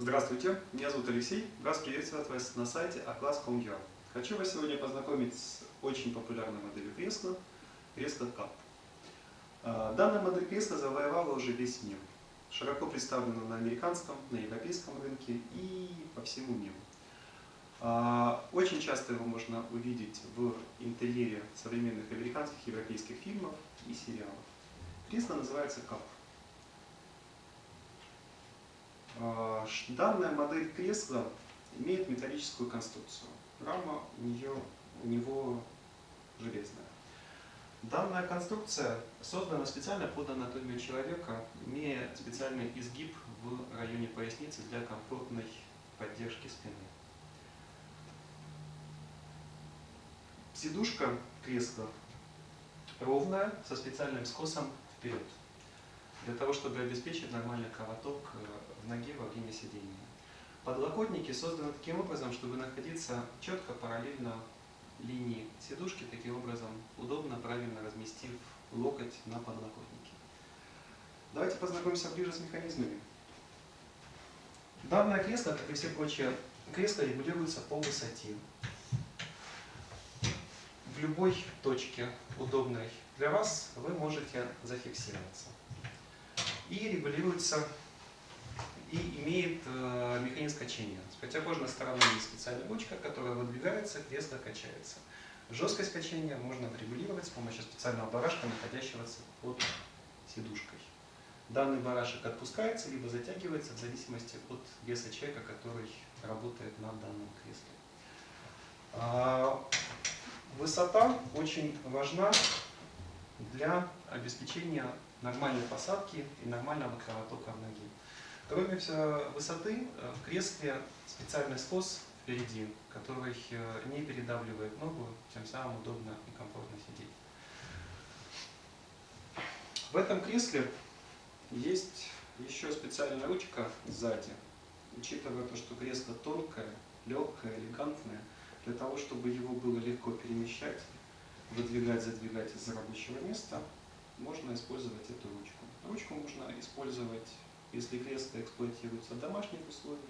Здравствуйте, меня зовут Алексей. Рад приветствовать вас на сайте atlas.com.ua. Хочу вас сегодня познакомить с очень популярной моделью кресла, кресло КАП. А, Данная модель кресла завоевала уже весь мир. Широко представлена на американском, на европейском рынке и по всему миру. А, Очень часто его можно увидеть в интерьере современных американских и европейских фильмов и сериалов. Кресло называется КАП. А, ш- Данная модель кресла имеет металлическую конструкцию. Рама у, нее, у него железная. Данная конструкция создана специально под анатомию человека, имея специальный изгиб в районе поясницы для комфортной поддержки спины. Сидушка кресла ровная, со специальным скосом вперед для того, чтобы обеспечить нормальный кровоток э, в ноге во время сидения. Подлокотники созданы таким образом, чтобы находиться четко параллельно линии сидушки, таким образом удобно, правильно разместив локоть на подлокотнике. Давайте познакомимся ближе с механизмами. Данное кресло, как и все прочие кресла, регулируется по высоте. В любой точке удобной для вас вы можете зафиксироваться и регулируется и имеет э, механизм качения. С противоположной стороны есть специальная ручка, которая выдвигается, кресло качается. Жесткость качения можно отрегулировать с помощью специального барашка, находящегося под сидушкой. Данный барашек отпускается либо затягивается в зависимости от веса человека, который работает на данном кресле. А, Высота очень важна для обеспечения нормальной посадки и нормального кровотока в ноге. Кроме высоты, э, в кресле специальный скос впереди, который э, не передавливает ногу, тем самым удобно и комфортно сидеть. В этом кресле есть еще специальная ручка сзади. Учитывая то, что кресло тонкое, легкое, элегантное, для того, чтобы его было легко перемещать, выдвигать, задвигать из рабочего места, можно использовать эту ручку. Ручку можно использовать, если кресло эксплуатируется в домашних условиях,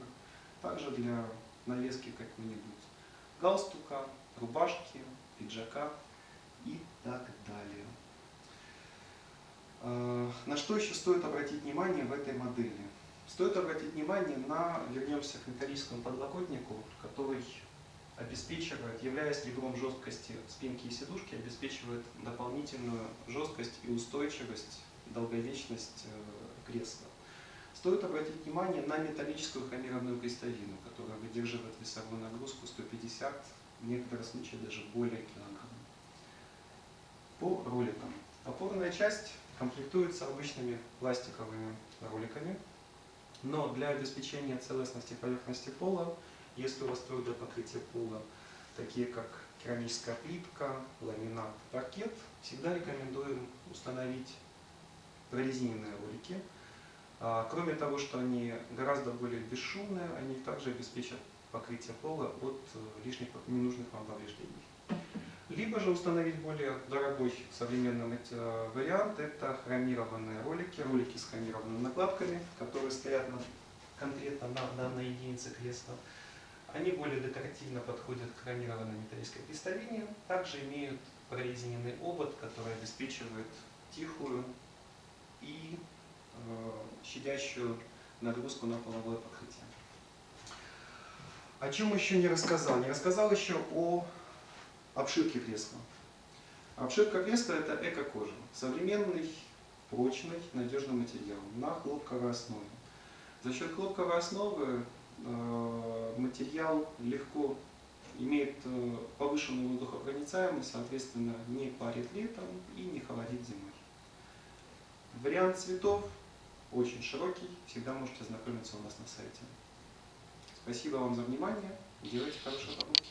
также для навески какой-нибудь галстука, рубашки, пиджака и так далее. Э, На что еще стоит обратить внимание в этой модели? Стоит обратить внимание на, вернемся к металлическому подлокотнику, который обеспечивает, являясь ребром жесткости спинки и сидушки, обеспечивает дополнительную жесткость и устойчивость, долговечность э, кресла. Стоит обратить внимание на металлическую хромированную крестовину, которая выдерживает весовую нагрузку 150, в некоторых случаях даже более килограмм. По роликам. Опорная часть комплектуется обычными пластиковыми роликами, но для обеспечения целостности поверхности пола если у вас твердое покрытие пола, такие как керамическая плитка, ламинат, паркет, всегда рекомендуем установить прорезиненные ролики. А, Кроме того, что они гораздо более бесшумные, они также обеспечат покрытие пола от э, лишних ненужных вам повреждений. Либо же установить более дорогой современный э, вариант, это хромированные ролики, ролики с хромированными накладками, которые стоят на, конкретно на данной единице кресла. Они более декоративно подходят к хромированной металлической крестовине, также имеют прорезиненный обод, который обеспечивает тихую и э, щадящую нагрузку на половое покрытие. О чем еще не рассказал? Не рассказал еще о обшивке кресла. Обшивка кресла это эко-кожа. Современный, прочный, надежный материал на хлопковой основе. За счет хлопковой основы материал легко имеет э, повышенную воздухопроницаемость, соответственно, не парит летом и не холодит зимой. Вариант цветов очень широкий, всегда можете ознакомиться у нас на сайте. Спасибо вам за внимание, делайте хорошую работу.